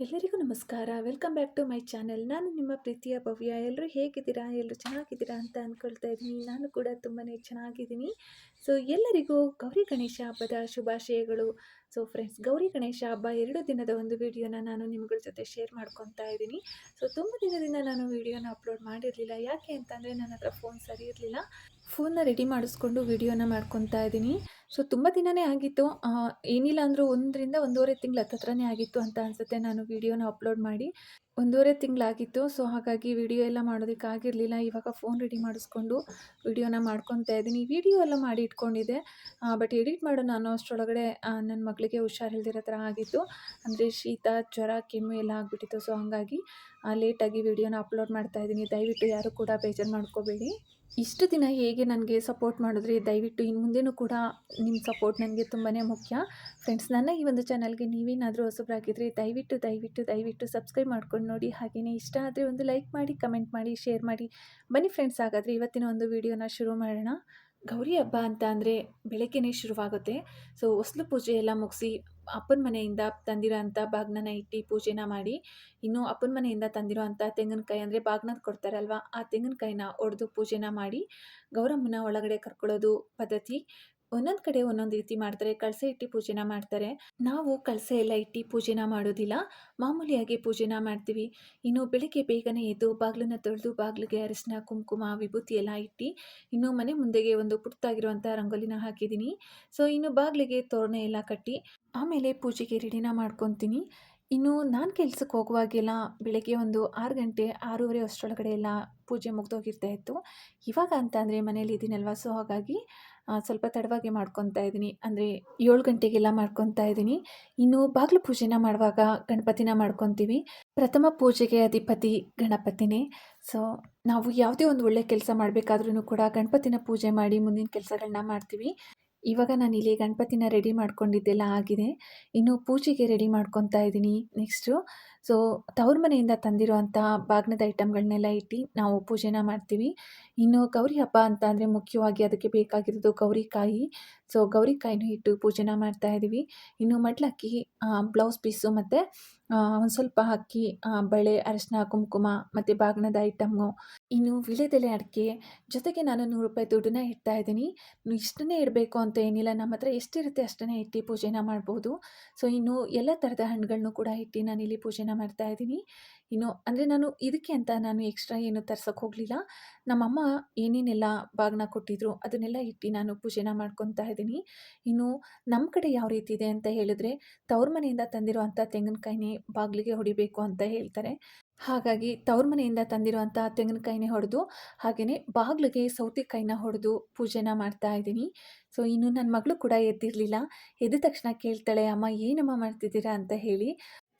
ಎಲ್ಲರಿಗೂ ನಮಸ್ಕಾರ. Welcome back to my channel ನಾನು ನಿಮ್ಮ ಪ್ರೀತಿಯ ಭವ್ಯ. ಎಲ್ಲರೂ ಹೇಗಿದ್ದೀರಾ? ಎಲ್ಲರೂ ಚೆನ್ನಾಗಿದ್ದೀರಾ ಅಂತ ಅಂದ್ಕೊಳ್ತಾ ಇದ್ದೀನಿ. ನಾನು ಕೂಡ ತುಂಬಾ ಚೆನ್ನಾಗಿದ್ದೀನಿ. ಸೊ ಎಲ್ಲರಿಗೂ ಗೌರಿ ಗಣೇಶ ಹಬ್ಬದ ಶುಭಾಶಯಗಳು. ಸೊ ಫ್ರೆಂಡ್ಸ್ ಗೌರಿ ಗಣೇಶ ಹಬ್ಬ ಎರಡು ದಿನದ ಒಂದು ವಿಡಿಯೋನ ನಾನು ನಿಮ್ಗಳ ಜೊತೆ ಶೇರ್ ಮಾಡ್ಕೊತಾ ಇದ್ದೀನಿ. ಸೊ ತುಂಬ ದಿನದಿಂದ ನಾನು ವಿಡಿಯೋನ ಅಪ್ಲೋಡ್ ಮಾಡಿರಲಿಲ್ಲ. ಯಾಕೆ ಅಂತಂದರೆ ನನ್ನ ಹತ್ರ ಫೋನ್ ಸರಿ ಇರಲಿಲ್ಲ. ಫೋನ್ನ ರೆಡಿ ಮಾಡಿಸ್ಕೊಂಡು ವಿಡಿಯೋನ ಮಾಡ್ಕೊತಾ ಇದ್ದೀನಿ. ಸೊ ತುಂಬ ದಿನವೇ ಆಗಿತ್ತು. ಏನಿಲ್ಲ ಅಂದರೂ ಒಂದರಿಂದ ಒಂದೂವರೆ ತಿಂಗಳು ಹತ್ತತ್ರನೇ ಆಗಿತ್ತು ಅಂತ ಅನಿಸುತ್ತೆ ನಾನು ವಿಡಿಯೋನ ಅಪ್ಲೋಡ್ ಮಾಡಿ. ಒಂದೂವರೆ ತಿಂಗಳಾಗಿತ್ತು. ಸೊ, ಹಾಗಾಗಿ ವಿಡಿಯೋ ಎಲ್ಲ ಮಾಡೋದಕ್ಕಾಗಿರಲಿಲ್ಲ ಇವಾಗ ಫೋನ್ ರೆಡಿ ಮಾಡಿಸ್ಕೊಂಡು ವಿಡಿಯೋನ ಮಾಡ್ಕೊತಾ ಇದ್ದೀನಿ. ವಿಡಿಯೋ ಎಲ್ಲ ಮಾಡಿ ಇಟ್ಕೊಂಡಿದ್ದೆ. ಬಟ್ ಎಡಿಟ್ ಮಾಡೋಣ ಅನ್ನೋ ಅಷ್ಟರೊಳಗಡೆ ನನ್ನ ಮಗಳಿಗೆ ಹುಷಾರಿಲ್ದಿರೋ ಥರ ಆಗಿತ್ತು. ಅಂದರೆ ಶೀತ, ಜ್ವರ, ಕೆಮ್ಮು ಎಲ್ಲ ಆಗಿಬಿಟ್ಟಿತ್ತು. ಸೊ, ಹಾಗಾಗಿ ಲೇಟಾಗಿ ವಿಡಿಯೋನ ಅಪ್ಲೋಡ್ ಮಾಡ್ತಾ ಇದ್ದೀನಿ. ದಯವಿಟ್ಟು ಯಾರು ಕೂಡ ಬೇಜಾರು ಮಾಡ್ಕೋಬೇಡಿ. ಇಷ್ಟು ದಿನ ಹೇಗೆ ನನಗೆ ಸಪೋರ್ಟ್ ಮಾಡಿದ್ರಿ? ದಯವಿಟ್ಟು ಇನ್ನು ಮುಂದೆನೂ ಕೂಡ ನಿಮ್ಮ ಸಪೋರ್ಟ್ ನನಗೆ ತುಂಬಾ ಮುಖ್ಯ. ಫ್ರೆಂಡ್ಸ್, ನನ್ನ ಈ ಒಂದು ಚಾನಲ್ಗೆ ನೀವೇನಾದರೂ ಹೊಸಬರಾಗಿದ್ದರೆ ದಯವಿಟ್ಟು ದಯವಿಟ್ಟು ದಯವಿಟ್ಟು ಸಬ್ಸ್ಕ್ರೈಬ್ ಮಾಡ್ಕೊಂಡು ನೋಡಿ. ಹಾಗೆಯೇ ಇಷ್ಟ ಆದರೆ ಒಂದು ಲೈಕ್ ಮಾಡಿ, ಕಮೆಂಟ್ ಮಾಡಿ, ಶೇರ್ ಮಾಡಿ. ಬನ್ನಿ ಫ್ರೆಂಡ್ಸ್, ಹಾಗಾದರೆ ಇವತ್ತಿನ ಒಂದು ವೀಡಿಯೋನ ಶುರು ಮಾಡೋಣ. ಗೌರಿ ಹಬ್ಬ ಅಂತ ಅಂದರೆ ಬೆಳಗ್ಗೆನೇ ಶುರುವಾಗುತ್ತೆ. ಸೊ ಹೊಸ್ಲು ಪೂಜೆ ಎಲ್ಲ ಮುಗಿಸಿ ಅಪ್ಪನ ಮನೆಯಿಂದ ತಂದಿರೋ ಅಂಥ ಬಾಗ್ನನ ಇಟ್ಟು ಪೂಜೆನ ಮಾಡಿ, ಇನ್ನು ಅಪ್ಪನ ಮನೆಯಿಂದ ತಂದಿರೋ ಅಂಥ ತೆಂಗಿನಕಾಯಿ ಅಂದರೆ ಬಾಗ್ನದ ಕೊಡ್ತಾರಲ್ವ, ಆ ತೆಂಗಿನಕಾಯಿನ ಒಡೆದು ಪೂಜೆನ ಮಾಡಿ ಗೌರಮ್ಮನ ಒಳಗಡೆ ಕರ್ಕೊಳ್ಳೋದು ಪದ್ಧತಿ. ಒಂದೊಂದು ಕಡೆ ಒಂದೊಂದು ರೀತಿ ಮಾಡ್ತಾರೆ, ಕಳಸೆ ಇಟ್ಟು ಪೂಜೆನ ಮಾಡ್ತಾರೆ. ನಾವು ಕಳಸೆ ಎಲ್ಲ ಇಟ್ಟು ಪೂಜೆನ ಮಾಡೋದಿಲ್ಲ, ಮಾಮೂಲಿಯಾಗಿ ಪೂಜೆನ ಮಾಡ್ತೀವಿ. ಇನ್ನು ಬೆಳಿಗ್ಗೆ ಬೇಗನೆ ಎದ್ದು ಬಾಗಿಲನ್ನ ತೊಳೆದು ಬಾಗಿಲಿಗೆ ಅರಿಶಿನ, ಕುಂಕುಮ, ವಿಭೂತಿ ಎಲ್ಲ ಇಟ್ಟು, ಇನ್ನು ಮನೆ ಮುಂದೆಗೆ ಒಂದು ಪುಟ್ಟಾಗಿರುವಂಥ ರಂಗೋಲಿನ ಹಾಕಿದ್ದೀನಿ. ಸೊ ಇನ್ನು ಬಾಗಿಲಿಗೆ ತೋರಣ ಎಲ್ಲ ಕಟ್ಟಿ, ಆಮೇಲೆ ಪೂಜೆಗೆ ರೆಡಿನ ಮಾಡ್ಕೊತೀನಿ. ಇನ್ನು ನಾನು ಕೆಲ್ಸಕ್ಕೆ ಹೋಗುವಾಗೆಲ್ಲ ಬೆಳಗ್ಗೆ ಒಂದು ಆರು ಗಂಟೆ, ಆರೂವರೆ ಅಷ್ಟರೊಳಗಡೆ ಎಲ್ಲ ಪೂಜೆ ಮುಗ್ದೋಗಿರ್ತಾ ಇತ್ತು. ಇವಾಗ ಅಂತ ಅಂದರೆ ಮನೇಲಿ ಇದ್ದೀನಲ್ವ ಸೊ ಹಾಗಾಗಿ ಸ್ವಲ್ಪ ತಡವಾಗಿ ಮಾಡ್ಕೊತಾ ಇದ್ದೀನಿ. ಅಂದರೆ ಏಳು ಗಂಟೆಗೆಲ್ಲ ಮಾಡ್ಕೊತಾ ಇದ್ದೀನಿ. ಇನ್ನು ಬಾಗಿಲು ಪೂಜೆನ ಮಾಡುವಾಗ ಗಣಪತಿನ ಮಾಡ್ಕೊತೀವಿ. ಪ್ರಥಮ ಪೂಜೆಗೆ ಅಧಿಪತಿ ಗಣಪತಿನೇ. ಸೊ ನಾವು ಯಾವುದೇ ಒಂದು ಒಳ್ಳೆ ಕೆಲಸ ಮಾಡಬೇಕಾದ್ರೂ ಕೂಡ ಗಣಪತಿನ ಪೂಜೆ ಮಾಡಿ ಮುಂದಿನ ಕೆಲಸಗಳನ್ನ ಮಾಡ್ತೀವಿ. ಇವಾಗ ನಾನು ಇಲ್ಲಿ ಗಣಪತಿನ ರೆಡಿ ಮಾಡ್ಕೊಂಡಿದ್ದೆಲ್ಲ ಆಗಿದೆ. ಇನ್ನು ಪೂಜೆಗೆ ರೆಡಿ ಮಾಡ್ಕೊತಾ ಇದ್ದೀನಿ. ನೆಕ್ಸ್ಟು ಸೊ, ತವ್ರ ಮನೆಯಿಂದ ತಂದಿರುವಂಥ ಬಾಗ್ನದ ಐಟಮ್ಗಳನ್ನೆಲ್ಲ ಇಟ್ಟು ನಾವು ಪೂಜೆನ ಮಾಡ್ತೀವಿ. ಇನ್ನು ಗೌರಿ ಹಬ್ಬ ಅಂತ ಅಂದರೆ ಮುಖ್ಯವಾಗಿ ಅದಕ್ಕೆ ಬೇಕಾಗಿರೋದು ಗೌರಿಕಾಯಿ. ಸೊ, ಗೌರಿಕಾಯಿನೂ ಇಟ್ಟು ಪೂಜೆನ ಮಾಡ್ತಾ ಇದ್ದೀವಿ ಇನ್ನು ಮಡ್ಲಕ್ಕಿ ಬ್ಲೌಸ್ ಪೀಸು ಮತ್ತು ಒಂದು ಸ್ವಲ್ಪ ಅಕ್ಕಿ ಬಳೆ, ಅರಶಿನ, ಕುಂಕುಮ ಮತ್ತು ಬಾಗ್ನದ ಐಟಮ್ಮು. ಇನ್ನು ವಿಳೆದೆಲೆ ಅಡಿಕೆ, ಜೊತೆಗೆ ನಾನು ನೂರು ರೂಪಾಯಿ ದುಡ್ಡನ್ನ ಇಡ್ತಾ ಇದ್ದೀನಿ. ಇಷ್ಟನ್ನೇ ಇಡಬೇಕು ಅಂತ ಏನಿಲ್ಲ. ನಮ್ಮ ಹತ್ರ ಎಷ್ಟಿರುತ್ತೆ ಅಷ್ಟನ್ನೇ ಇಟ್ಟು ಪೂಜೆನ ಮಾಡ್ಬೋದು. ಸೊ, ಇನ್ನು ಎಲ್ಲ ಥರದ ಹಣ್ಣುಗಳನ್ನು ಕೂಡ ಇಟ್ಟು ನಾನಿಲ್ಲಿ ಪೂಜೆನ ಮಾಡ್ತಾ ಇದ್ದೀನಿ. ಇನ್ನು ಅಂದರೆ ನಾನು ಇದಕ್ಕೆ ಅಂತ ನಾನು ಎಕ್ಸ್ಟ್ರಾ ಏನು ತರ್ಸೋಕ್ಕೆ ಹೋಗಲಿಲ್ಲ. ನಮ್ಮಮ್ಮ ಏನೇನೆಲ್ಲ ಬಾಗ್ನ ಕೊಟ್ಟಿದ್ರು ಅದನ್ನೆಲ್ಲ ಇಟ್ಟು ನಾನು ಪೂಜೆನ ಮಾಡ್ಕೊತಾ ಇದ್ದೀನಿ. ಇನ್ನು ನಮ್ಮ ಕಡೆ ಯಾವ ರೀತಿ ಇದೆ ಅಂತ ಹೇಳಿದ್ರೆ ತವ್ರ ಮನೆಯಿಂದ ತಂದಿರುವಂಥ ತೆಂಗಿನಕಾಯಿನೇ ಬಾಗಿಲಿಗೆ ಹೊಡಿಬೇಕು ಅಂತ ಹೇಳ್ತಾರೆ. ಹಾಗಾಗಿ ತವ್ರ ಮನೆಯಿಂದ ತಂದಿರುವಂಥ ತೆಂಗಿನಕಾಯಿನೇ ಹೊಡೆದು ಹಾಗೆಯೇ ಬಾಗಿಲಿಗೆ ಸೌತೆಕಾಯಿನ ಹೊಡೆದು ಪೂಜೆನ ಮಾಡ್ತಾ ಇದ್ದೀನಿ. ಸೊ ಇನ್ನು ನನ್ನ ಮಗಳು ಕೂಡ ಎದ್ದಿರಲಿಲ್ಲ. ಎದ್ದ ತಕ್ಷಣ ಕೇಳ್ತಾಳೆ, ಅಮ್ಮ, ಏನಮ್ಮ ಮಾಡ್ತಿದ್ದೀರಾ? ಅಂತ ಹೇಳಿ.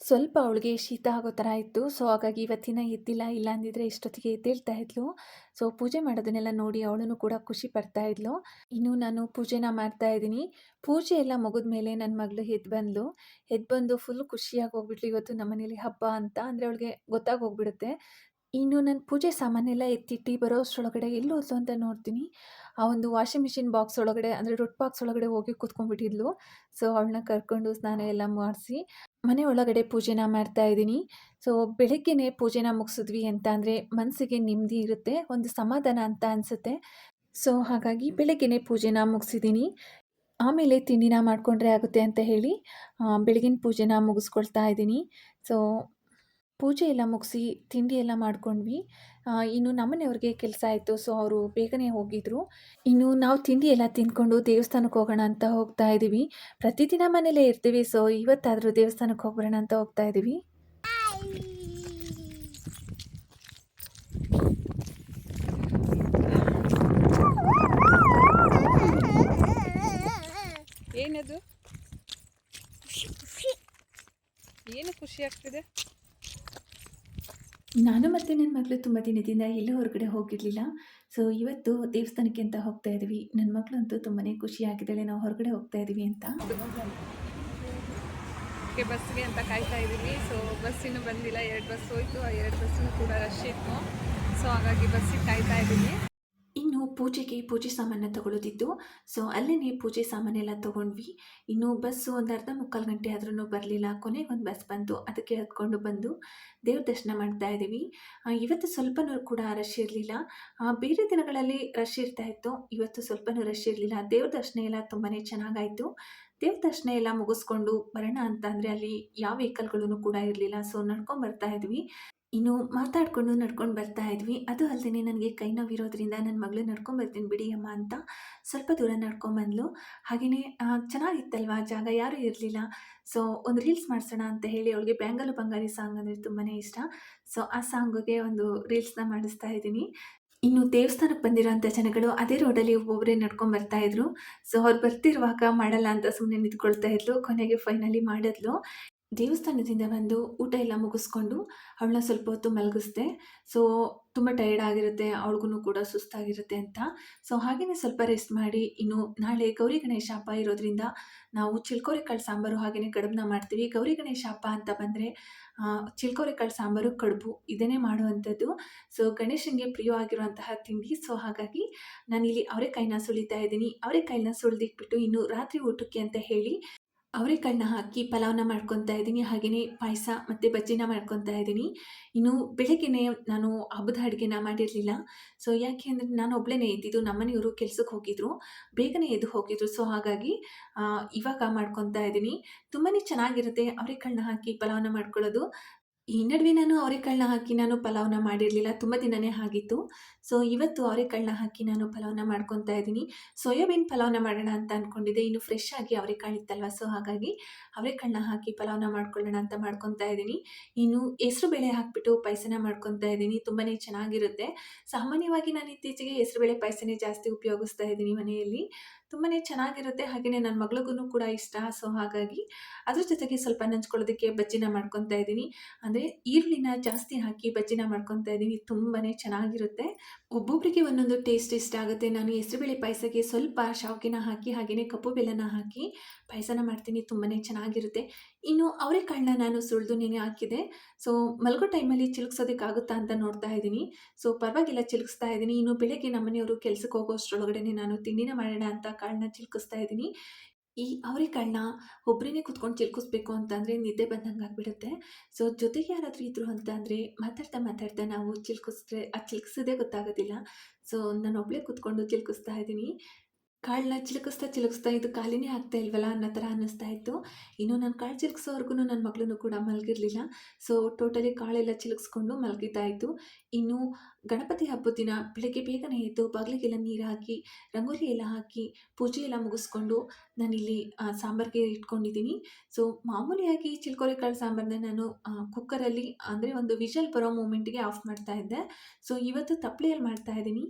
ಸ್ವಲ್ಪ ಅವಳಿಗೆ ಶೀತ ಆಗೋ ಥರ ಇತ್ತು. ಸೊ, ಹಾಗಾಗಿ ಇವತ್ತಿನ ಎದ್ದಿಲ್ಲ, ಇಲ್ಲ ಅಂದಿದ್ರೆ ಇಷ್ಟೊತ್ತಿಗೆ ಎದ್ದೇಳ್ತಾ ಇದ್ಲು. ಸೊ, ಪೂಜೆ ಮಾಡೋದನ್ನೆಲ್ಲ ನೋಡಿ ಅವಳನ್ನು ಕೂಡ ಖುಷಿ ಪಡ್ತಾ ಇದ್ಲು. ಇನ್ನು ನಾನು ಪೂಜೆನ ಮಾಡ್ತಾ ಇದ್ದೀನಿ. ಪೂಜೆ ಎಲ್ಲ ಮುಗಿದ ಮೇಲೆ ನನ್ನ ಮಗಳು ಎದ್ದು ಬಂದು ಎದ್ದು ಬಂದು ಫುಲ್ ಖುಷಿಯಾಗಿ ಹೋಗ್ಬಿಟ್ಲು. ಇವತ್ತು ನಮ್ಮ ಮನೇಲಿ ಹಬ್ಬ ಅಂತ. ಅಂದರೆ ಅವಳಿಗೆ ಗೊತ್ತಾಗಿ ಹೋಗ್ಬಿಡುತ್ತೆ. ಇನ್ನು ನಾನು ಪೂಜೆ ಸಾಮಾನೆಲ್ಲ ಎತ್ತಿಟ್ಟು ಬರೋ ಅಷ್ಟರೊಳಗಡೆ ಎಲ್ಲೂ ಹೋದ್ಲು ಅಂತ ನೋಡ್ತೀನಿ. ಆ ಒಂದು ವಾಷಿಂಗ್ ಮಿಷಿನ್ ಬಾಕ್ಸ್ ಒಳಗಡೆ, ಅಂದರೆ ರೊಟ್ ಬಾಕ್ಸ್ ಒಳಗಡೆ ಹೋಗಿ ಕೂತ್ಕೊಂಡ್ಬಿಟ್ಟಿದ್ಲು. ಸೊ ಅವಳನ್ನ ಕರ್ಕೊಂಡು ಸ್ನಾನ ಎಲ್ಲ ಮಾಡಿಸಿ ಮನೆ ಒಳಗಡೆ ಪೂಜೆನ ಮಾಡ್ತಾ ಇದ್ದೀನಿ. ಸೊ ಬೆಳಗ್ಗೆನೇ ಪೂಜೆನ ಮುಗಿಸಿದ್ವಿ ಅಂತ ಅಂದರೆ ಮನಸ್ಸಿಗೆ ನೆಮ್ಮದಿ ಇರುತ್ತೆ, ಒಂದು ಸಮಾಧಾನ ಅಂತ ಅನಿಸುತ್ತೆ. ಸೊ ಹಾಗಾಗಿ ಬೆಳಗ್ಗೆನೇ ಪೂಜೆನ ಮುಗಿಸಿದ್ದೀನಿ. ಆಮೇಲೆ ತಿಂಡಿನ ಮಾಡಿಕೊಂಡ್ರೆ ಆಗುತ್ತೆ ಅಂತ ಹೇಳಿ ಬೆಳಗಿನ ಪೂಜೆನ ಮುಗಿಸ್ಕೊಳ್ತಾ ಇದ್ದೀನಿ. ಸೊ ಪೂಜೆ ಎಲ್ಲ ಮುಗಿಸಿ ತಿಂಡಿ ಎಲ್ಲ ಮಾಡ್ಕೊಂಡ್ವಿ. ಇನ್ನು ನಮ್ಮನೆಯವ್ರಿಗೆ ಕೆಲಸ ಆಯಿತು ಸೊ ಅವರು ಬೇಗನೆ ಹೋಗಿದ್ರು. ಇನ್ನು ನಾವು ತಿಂಡಿ ಎಲ್ಲ ತಿಂದ್ಕೊಂಡು ದೇವಸ್ಥಾನಕ್ಕೆ ಹೋಗೋಣ ಅಂತ ಹೋಗ್ತಾ ಇದ್ದೀವಿ ಪ್ರತಿದಿನ ಮನೇಲೇ ಇರ್ತೀವಿ ಸೊ ಇವತ್ತಾದರೂ ದೇವಸ್ಥಾನಕ್ಕೆ ಹೋಗ್ಬರೋಣ ಅಂತ ಹೋಗ್ತಾ ಇದ್ದೀವಿ ಏನದು? ಏನು ಖುಷಿ ಆಗ್ತಿದೆ? ನಾನು ಮತ್ತು ನನ್ನ ಮಗಳು ತುಂಬ ದಿನದಿಂದ ಎಲ್ಲೂ ಹೊರಗಡೆ ಹೋಗಿರಲಿಲ್ಲ. ಸೊ ಇವತ್ತು ದೇವಸ್ಥಾನಕ್ಕೆ ಅಂತ ಹೋಗ್ತಾ ಇದ್ದೀವಿ ನನ್ನ ಮಗಳು ಅಂತೂ ತುಂಬಾ ಖುಷಿಯಾಗಿದ್ದಾಳೆ. ನಾವು ಹೊರಗಡೆ ಹೋಗ್ತಾ ಇದ್ದೀವಿ ಅಂತ. ಬಸ್ಗೆ ಅಂತ ಕಾಯ್ತಾ ಇದ್ದೀವಿ. ಸೊ ಬಸ್ ಇನ್ನೂ ಬಂದಿಲ್ಲ. ಎರಡು ಬಸ್ ಹೋಯ್ತು. ಆ ಎರಡು ಬಸ್ಸು ಕೂಡ ರಶ್ ಇತ್ತು ಸೊ ಹಾಗಾಗಿ ಬಸ್ಸಿಗೆ ಕಾಯ್ತಾ ಇದ್ದೀವಿ. ಪೂಜೆಗೆ ಪೂಜೆ ಸಾಮಾನು ತಗೊಳ್ಳೋದಿತ್ತು ಸೊ ಅಲ್ಲೇ ಪೂಜೆ ಸಾಮಾನೆಲ್ಲ ತೊಗೊಂಡ್ವಿ. ಇನ್ನು ಬಸ್ಸು ಒಂದು ಅರ್ಧ ಮುಕ್ಕಾಲು ಗಂಟೆ ಆದ್ರೂ ಬರಲಿಲ್ಲ. ಕೊನೆಗೆ ಒಂದು ಬಸ್ ಬಂತು. ಅದಕ್ಕೆ ಹತ್ಕೊಂಡು ಬಂದು ದೇವ್ರ ದರ್ಶನ ಮಾಡ್ತಾ ಇದ್ದೀವಿ. ಇವತ್ತು ಸ್ವಲ್ಪನೂ ಕೂಡ ರಶ್ ಇರಲಿಲ್ಲ. ಬೇರೆ ದಿನಗಳಲ್ಲಿ ರಶ್ ಇರ್ತಾ ಇತ್ತು. ಇವತ್ತು ಸ್ವಲ್ಪನೂ ರಶ್ ಇರಲಿಲ್ಲ. ದೇವ್ರ ದರ್ಶನ ಎಲ್ಲ ತುಂಬಾ ಚೆನ್ನಾಗಾಯಿತು. ದೇವ್ರ ದರ್ಶನ ಎಲ್ಲ ಮುಗಿಸ್ಕೊಂಡು ಬರೋಣ ಅಂತ ಅಲ್ಲಿ ಯಾವ ವೆಹಿಕಲ್ಗಳೂ ಕೂಡ ಇರಲಿಲ್ಲ. ಸೊ ನಡ್ಕೊಂಡು ಬರ್ತಾ ಇದ್ವಿ. ಇನ್ನು ಮಾತಾಡ್ಕೊಂಡು ನಡ್ಕೊಂಡು ಬರ್ತಾ ಇದ್ವಿ. ಅದು ಅಲ್ಲದೇ ನನಗೆ ಕೈ ನೋವಿರೋದ್ರಿಂದ ನನ್ನ ಮಗಳು ನಡ್ಕೊಂಡು ಬರ್ತೀನಿ ಬಿಡಿ ಅಮ್ಮ ಅಂತ ಸ್ವಲ್ಪ ದೂರ ನಡ್ಕೊಂಬಂದ್ಲು ಹಾಗೆಯೇ ಚೆನ್ನಾಗಿತ್ತಲ್ವಾ ಜಾಗ? ಯಾರೂ ಇರಲಿಲ್ಲ. ಸೊ ಒಂದು ರೀಲ್ಸ್ ಮಾಡಿಸೋಣ ಅಂತ ಹೇಳಿ ಅವಳಿಗೆ ಬ್ಯಾಂಗಲು ಬಂಗಾರಿ ಸಾಂಗ್ ಅಂದರೆ ತುಂಬಾ ಇಷ್ಟ. ಸೊ ಆ ಸಾಂಗಿಗೆ ಒಂದು ರೀಲ್ಸ್ನ ಮಾಡಿಸ್ತಾ ಇದ್ದೀನಿ. ಇನ್ನು ದೇವಸ್ಥಾನಕ್ಕೆ ಬಂದಿರೋಂಥ ಜನಗಳು ಅದೇ ರೋಡಲ್ಲಿ ಒಬ್ಬೊಬ್ಬರೇ ನಡ್ಕೊಂಡು ಬರ್ತಾ ಇದ್ರು. ಸೊ ಅವ್ರು ಬರ್ತಿರುವಾಗ ಮಾಡಲ್ಲ ಅಂತ ಸುಮ್ಮನೆ ನಿಂತ್ಕೊಳ್ತಾ ಇದ್ಲು. ಕೊನೆಗೆ ಫೈನಲಿ ಮಾಡಿದ್ಲು. ದೇವಸ್ಥಾನದಿಂದ ಬಂದು ಊಟ ಎಲ್ಲ ಮುಗಿಸ್ಕೊಂಡು ಅವಳನ್ನ ಸ್ವಲ್ಪ ಹೊತ್ತು ಮಲಗಿಸ್ದೆ. ಸೊ ತುಂಬ ಟಯರ್ಡ್ ಆಗಿರುತ್ತೆ, ಅವಳಿಗೂ ಕೂಡ ಸುಸ್ತಾಗಿರುತ್ತೆ ಅಂತ. ಸೊ ಹಾಗೆಯೇ ಸ್ವಲ್ಪ ರೆಸ್ಟ್ ಮಾಡಿ, ಇನ್ನು ನಾಳೆ ಗೌರಿ ಗಣೇಶ ಹಬ್ಬ ಇರೋದ್ರಿಂದ ನಾವು ಚಿಲ್ಕೋರೆ ಕಾಳು ಸಾಂಬಾರು ಹಾಗೆಯೇ ಕಡುಬನ್ನ ಮಾಡ್ತೀವಿ. ಗೌರಿ ಗಣೇಶ ಹಬ್ಬ ಅಂತ ಬಂದರೆ ಚಿಲ್ಕೋರೆ ಕಾಳು ಸಾಂಬಾರು, ಕಡುಬು ಇದನ್ನೇ ಮಾಡುವಂಥದ್ದು. ಸೊ ಗಣೇಶನಿಗೆ ಪ್ರಿಯವಾಗಿರುವಂತಹ ತಿಂಡಿ. ಸೊ ಹಾಗಾಗಿ ನಾನಿಲ್ಲಿ ಅವರೆಕಾಯಿನ ಸುಳಿತಾ ಇದ್ದೀನಿ. ಅವರೆಕಾಯಿನ ಸುಳಿದಿಟ್ಬಿಟ್ಟು ಇನ್ನು ರಾತ್ರಿ ಊಟಕ್ಕೆ ಅಂತ ಹೇಳಿ ಅವರೆಕಾಳನ್ನ ಹಾಕಿ ಪಲಾವ್ನ ಮಾಡ್ಕೊತಾ ಇದ್ದೀನಿ ಹಾಗೆಯೇ ಪಾಯಸ ಮತ್ತು ಬಜ್ಜಿನ ಮಾಡ್ಕೊತಾ ಇದ್ದೀನಿ. ಇನ್ನು ಬೆಳಗ್ಗೆನೇ ನಾನು ಹಬ್ಬದ ಅಡುಗೆನ ಮಾಡಿರಲಿಲ್ಲ. ಸೊ ಯಾಕೆ ಅಂದರೆ ನಾನು ಒಬ್ಬಳೇ ಇದ್ದಿದ್ದು ನಮ್ಮನೆಯವರು ಕೆಲಸಕ್ಕೆ ಹೋಗಿದ್ರು, ಬೇಗನೆ ಎದ್ದು ಹೋಗಿದ್ರು. ಸೊ ಹಾಗಾಗಿ ಇವಾಗ ಮಾಡ್ಕೊತಾ ಇದ್ದೀನಿ. ತುಂಬಾ ಚೆನ್ನಾಗಿರುತ್ತೆ ಅವರೆಕಾಳನ್ನ ಹಾಕಿ ಪಲಾವ್ನ ಮಾಡ್ಕೊಳ್ಳೋದು. ಈ ನಡುವೆ ನಾನು ಅವರೆಕಾಳನ್ನ ಹಾಕಿ ನಾನು ಪಲಾವ್ನ ಮಾಡಿರಲಿಲ್ಲ, ತುಂಬ ದಿನವೇ ಆಗಿತ್ತು. ಸೊ ಇವತ್ತು ಅವರೆಕಾಳನ್ನ ಹಾಕಿ ನಾನು ಪಲಾವ್ನ ಮಾಡ್ಕೊತಾ ಇದ್ದೀನಿ. ಸೋಯಾಬೀನ್ ಪಲಾವ್ನ ಮಾಡೋಣ ಅಂತ ಅಂದ್ಕೊಂಡಿದ್ದೆ ಇನ್ನು ಫ್ರೆಶ್ ಆಗಿ ಅವರೆಕಾಳು ಇತ್ತಲ್ವ ಸೊ ಹಾಗಾಗಿ ಅವರೆಕಾಳನ್ನ ಹಾಕಿ ಪಲಾವ್ನ ಮಾಡ್ಕೊಳ್ಳೋಣ ಅಂತ ಮಾಡ್ಕೊತಾ ಇದ್ದೀನಿ. ಇನ್ನು ಹೆಸರು ಬೇಳೆ ಹಾಕಿಬಿಟ್ಟು ಪಾಯಸನ ಮಾಡ್ಕೊತಾ ಇದ್ದೀನಿ. ತುಂಬಾ ಚೆನ್ನಾಗಿರುತ್ತೆ. ಸಾಮಾನ್ಯವಾಗಿ ನಾನು ಇತ್ತೀಚೆಗೆ ಹೆಸರುಬೇಳೆ ಪಾಯಸನೇ ಜಾಸ್ತಿ ಉಪಯೋಗಿಸ್ತಾ ಇದ್ದೀನಿ ಮನೆಯಲ್ಲಿ. ತುಂಬಾ ಚೆನ್ನಾಗಿರುತ್ತೆ ಹಾಗೆಯೇ ನನ್ನ ಮಗಳಿಗೂ ಕೂಡ ಇಷ್ಟ. ಸೊ ಹಾಗಾಗಿ ಅದ್ರ ಜೊತೆಗೆ ಸ್ವಲ್ಪ ನಂಚ್ಕೊಳ್ಳೋದಕ್ಕೆ ಬಜ್ಜಿನ ಮಾಡ್ಕೊತಾ ಇದ್ದೀನಿ. ಅಂದರೆ ಈರುಳ್ಳಿನ ಜಾಸ್ತಿ ಹಾಕಿ ಬಜ್ಜಿನ ಮಾಡ್ಕೊತಾ ಇದ್ದೀನಿ. ತುಂಬಾ ಚೆನ್ನಾಗಿರುತ್ತೆ. ಒಬ್ಬೊಬ್ಬರಿಗೆ ಒಂದೊಂದು ಟೇಸ್ಟ್ ಇಷ್ಟ ಆಗುತ್ತೆ. ನಾನು ಹೆಸರುಬೇಳೆ ಪಾಯಸಕ್ಕೆ ಸ್ವಲ್ಪ ಶಾವಿಗೆನ ಹಾಕಿ ಹಾಗೆಯೇ ಕಪ್ಪು ಬೆಲ್ಲನ ಹಾಕಿ ಪಾಯಸನ ಮಾಡ್ತೀನಿ. ತುಂಬಾ ಚೆನ್ನಾಗಿರುತ್ತೆ. ಇನ್ನು ಅವರೆಕಾಳನ್ನ ನಾನು ಸುಳಿದು ನೆನೆ ಹಾಕಿದೆ. ಸೊ ಮಲ್ಗೋ ಟೈಮಲ್ಲಿ ಚಿಲುಕ್ಸೋದಕ್ಕಾಗುತ್ತಾ ಅಂತ ನೋಡ್ತಾ ಇದ್ದೀನಿ. ಸೊ ಪರವಾಗಿಲ್ಲ ಚಿಲುಕಿಸ್ತಾ ಇದ್ದೀನಿ. ಇನ್ನು ಬೆಳಗ್ಗೆ ನಮ್ಮನೆಯವರು ಕೆಲಸಕ್ಕೆ ಹೋಗೋ ಅಷ್ಟರೊಳಗಡೆ ನಾನು ತಿಂಡಿನ ಮಾಡೋಣ ಅಂತ ಕಾಳನ್ನ ಚಿಲ್ಕಿಸ್ತಾ ಇದ್ದೀನಿ. ಈ ಅವರೆಕಾಳನ್ನ ಒಬ್ಬರೇ ಕುತ್ಕೊಂಡು ಚಿಲ್ಕಿಸ್ಬೇಕು ಅಂತಂದರೆ ನಿದ್ದೆ ಬಂದಂಗೆ ಆಗಿಬಿಡುತ್ತೆ. ಸೊ ಜೊತೆಗೆ ಯಾರಾದರೂ ಇದ್ರು ಅಂತ ಅಂದರೆ ಮಾತಾಡ್ತಾ ಮಾತಾಡ್ತಾ ನಾವು ಚಿಲ್ಕಿಸಿದ್ರೆ ಆ ಚಿಲ್ಕಿಸೋದೇ ಗೊತ್ತಾಗೋದಿಲ್ಲ. ಸೊ ನಾನು ಒಬ್ಬಳೇ ಕೂತ್ಕೊಂಡು ಚಿಲ್ಕಿಸ್ತಾ ಇದ್ದೀನಿ. ಕಾಳನ್ನ ಚಿಲುಕಿಸ್ತಾ ಚಿಲುಕಿಸ್ತಾ ಇದು ಖಾಲಿನೇ ಆಗ್ತಾ ಇಲ್ವಲ್ಲ ಅನ್ನೋ ಥರ ಅನ್ನಿಸ್ತಾ ಇತ್ತು. ಇನ್ನು ನಾನು ಕಾಳು ಚಿಲುಕಿಸೋವರೆಗೂ ನನ್ನ ಮಗಳೂ ಕೂಡ ಮಲಗಿರಲಿಲ್ಲ. ಸೊ ಟೋಟಲಿ ಕಾಳೆಲ್ಲ ಚಿಲುಕಿಸ್ಕೊಂಡು ಮಲಗಿತಾ ಇತ್ತು ಇನ್ನು ಗಣಪತಿ ಹಬ್ಬದ ದಿನ ಬೆಳಗ್ಗೆ ಬೇಗನೆ ಎದ್ದು ಬಾಗಿಲಿಗೆಲ್ಲ ನೀರು ಹಾಕಿ, ರಂಗೋಲಿ ಎಲ್ಲ ಹಾಕಿ ಪೂಜೆ ಎಲ್ಲ ಮುಗಿಸ್ಕೊಂಡು ನಾನಿಲ್ಲಿ ಸಾಂಬಾರಿಗೆ ಇಟ್ಕೊಂಡಿದ್ದೀನಿ. ಸೊ ಮಾಮೂಲಿಯಾಗಿ ಚಿಲ್ಕೊರೆ ಕಾಳು ಸಾಂಬಾರನ್ನ ನಾನು ಕುಕ್ಕರಲ್ಲಿ ಅಂದರೆ ಒಂದು ವಿಷಲ್ ಬರೋ ಮೂಮೆಂಟ್ಗೆ ಆಫ್ ಮಾಡ್ತಾ ಇದ್ದೆ. ಸೊ ಇವತ್ತು ತಪ್ಪಲೆಯಲ್ಲಿ ಮಾಡ್ತಾ ಇದ್ದೀನಿ.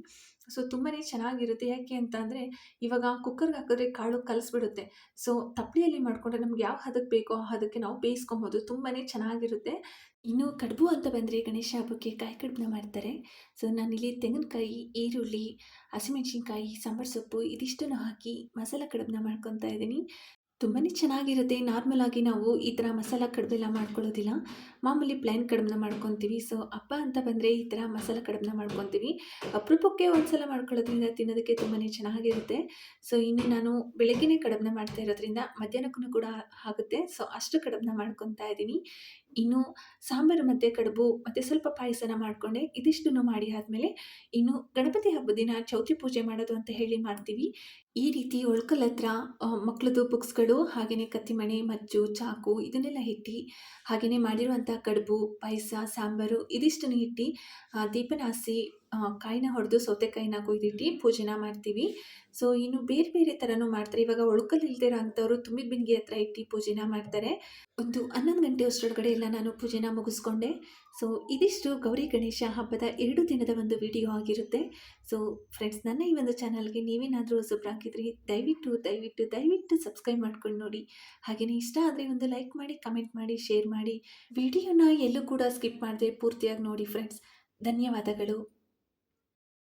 ಸೊ ತುಂಬಾ ಚೆನ್ನಾಗಿರುತ್ತೆ. ಯಾಕೆ ಅಂತ ಅಂದರೆ ಇವಾಗ ಕುಕ್ಕರ್ಗೆ ಹಾಕಿದ್ರೆ ಕಾಳು ಕಲಿಸ್ಬಿಡುತ್ತೆ. ಸೊ ತಪ್ಪಲಿಯಲ್ಲಿ ಮಾಡಿಕೊಂಡ್ರೆ ನಮ್ಗೆ ಯಾವ ಹದಕ್ಕೆ ಬೇಕೋ ಆ ಹದಕ್ಕೆ ನಾವು ಬೇಯಿಸ್ಕೊಬೋದು. ತುಂಬಾ ಚೆನ್ನಾಗಿರುತ್ತೆ. ಇನ್ನು ಕಡುಬು ಅಂತ ಬಂದರೆ ಗಣೇಶ ಹಬ್ಬಕ್ಕೆ ಕಾಯಿ ಕಡುಬನ್ನ ಮಾಡ್ತಾರೆ. ಸೊ ನಾನಿಲ್ಲಿ ತೆಂಗಿನಕಾಯಿ, ಈರುಳ್ಳಿ, ಹಸಿಮೆಣ್ಸಿನ್ಕಾಯಿ, ಸಾಂಬಾರು ಸೊಪ್ಪು, ಇದಿಷ್ಟನ್ನು ಹಾಕಿ ಮಸಾಲೆ ಕಡುಬನ್ನ ಮಾಡ್ಕೊತಾ ಇದ್ದೀನಿ. ತುಂಬಾ ಚೆನ್ನಾಗಿರುತ್ತೆ. ನಾರ್ಮಲಾಗಿ ನಾವು ಈ ಥರ ಮಸಾಲ ಕಡುಬೆಲ್ಲ ಮಾಡ್ಕೊಳ್ಳೋದಿಲ್ಲ. ಮಾಮೂಲಿ ಪ್ಲೈನ್ ಕಡುಬನ್ನ ಮಾಡ್ಕೊತೀವಿ. ಸೊ, ಹಬ್ಬ ಅಂತ ಬಂದರೆ ಈ ಥರ ಮಸಾಲ ಕಡುಬನ್ನ ಮಾಡ್ಕೊತೀವಿ. ಅಪರೂಪಕ್ಕೆ ಒಂದು ಸಲ ಮಾಡ್ಕೊಳ್ಳೋದ್ರಿಂದ ತಿನ್ನೋದಕ್ಕೆ ತುಂಬಾ ಚೆನ್ನಾಗಿರುತ್ತೆ. ಸೊ, ಇನ್ನು ನಾನು ಬೆಳಗ್ಗೆನೇ ಕಡುಬನ್ನ ಮಾಡ್ತಾ ಇರೋದ್ರಿಂದ ಮಧ್ಯಾಹ್ನಕ್ಕೂ ಕೂಡ ಆಗುತ್ತೆ. ಸೊ, ಅಷ್ಟು ಕಡುಬನ್ನ ಮಾಡ್ಕೊತಾ ಇದ್ದೀನಿ. ಇನ್ನು ಸಾಂಬಾರು ಮತ್ತು ಕಡುಬು ಮತ್ತು ಸ್ವಲ್ಪ ಪಾಯಸನ ಮಾಡಿಕೊಂಡೆ. ಇದಿಷ್ಟನ್ನು ಮಾಡಿ ಆದಮೇಲೆ ಇನ್ನು ಗಣಪತಿ ಹಬ್ಬದ ದಿನ ಚೌತಿ ಪೂಜೆ ಮಾಡೋದು ಅಂತ ಹೇಳಿ ಮಾಡ್ತೀವಿ. ಈ ರೀತಿ ಒಳ್ಕಲ್ ಹತ್ರ ಮಕ್ಕಳದು ಬುಕ್ಸ್ಗಳು ಹಾಗೆಯೇ ಕತ್ತಿಮಣೆ, ಮಜ್ಜು, ಚಾಕು ಇದನ್ನೆಲ್ಲ ಇಟ್ಟು ಹಾಗೆಯೇ ಮಾಡಿರುವಂಥ ಕಡುಬು, ಪಾಯಸ, ಸಾಂಬಾರು ಇದಿಷ್ಟನ್ನು ಇಟ್ಟು ದೀಪನಾಸಿ ಕಾಯಿನ ಹೊಡೆದು ಸೌತೆಕಾಯಿನ ಕೊಯ್ದಿಟ್ಟು ಪೂಜೆನ ಮಾಡ್ತೀವಿ. ಸೊ ಇನ್ನು ಬೇರೆ ಬೇರೆ ಥರನೂ ಮಾಡ್ತಾರೆ. ಇವಾಗ ಒಳಕಲ್ಲಿ ಇರೋ ಅಂಥವ್ರು ತುಂಬಿದ ಬಿಂದಿಗೆ ಹತ್ರ ಇಟ್ಟು ಪೂಜೆನ ಮಾಡ್ತಾರೆ. ಒಂದು ಹನ್ನೊಂದು ಗಂಟೆ ಅಷ್ಟರೊಳಗಡೆ ಎಲ್ಲ ನಾನು ಪೂಜೆನ ಮುಗಿಸ್ಕೊಂಡೆ. ಸೊ ಇದಿಷ್ಟು ಗೌರಿ ಗಣೇಶ ಹಬ್ಬದ ಎರಡು ದಿನದ ಒಂದು ವಿಡಿಯೋ ಆಗಿರುತ್ತೆ. ಸೊ ಫ್ರೆಂಡ್ಸ್ ನನ್ನ ಈ ಒಂದು ಚಾನಲ್ಗೆ ನೀವೇನಾದರೂ ಹೊಸಬ್ರಾಕಿದ್ರಿ ದಯವಿಟ್ಟು ದಯವಿಟ್ಟು ದಯವಿಟ್ಟು ಸಬ್ಸ್ಕ್ರೈಬ್ ಮಾಡ್ಕೊಂಡು ನೋಡಿ. ಹಾಗೆಯೇ ಇಷ್ಟ ಆದರೆ ಒಂದು ಲೈಕ್ ಮಾಡಿ ಕಮೆಂಟ್ ಮಾಡಿ ಶೇರ್ ಮಾಡಿ. ವಿಡಿಯೋನ ಎಲ್ಲೂ ಕೂಡ ಸ್ಕಿಪ್ ಮಾಡದೆ ಪೂರ್ತಿಯಾಗಿ ನೋಡಿ ಫ್ರೆಂಡ್ಸ್ ಧನ್ಯವಾದಗಳು.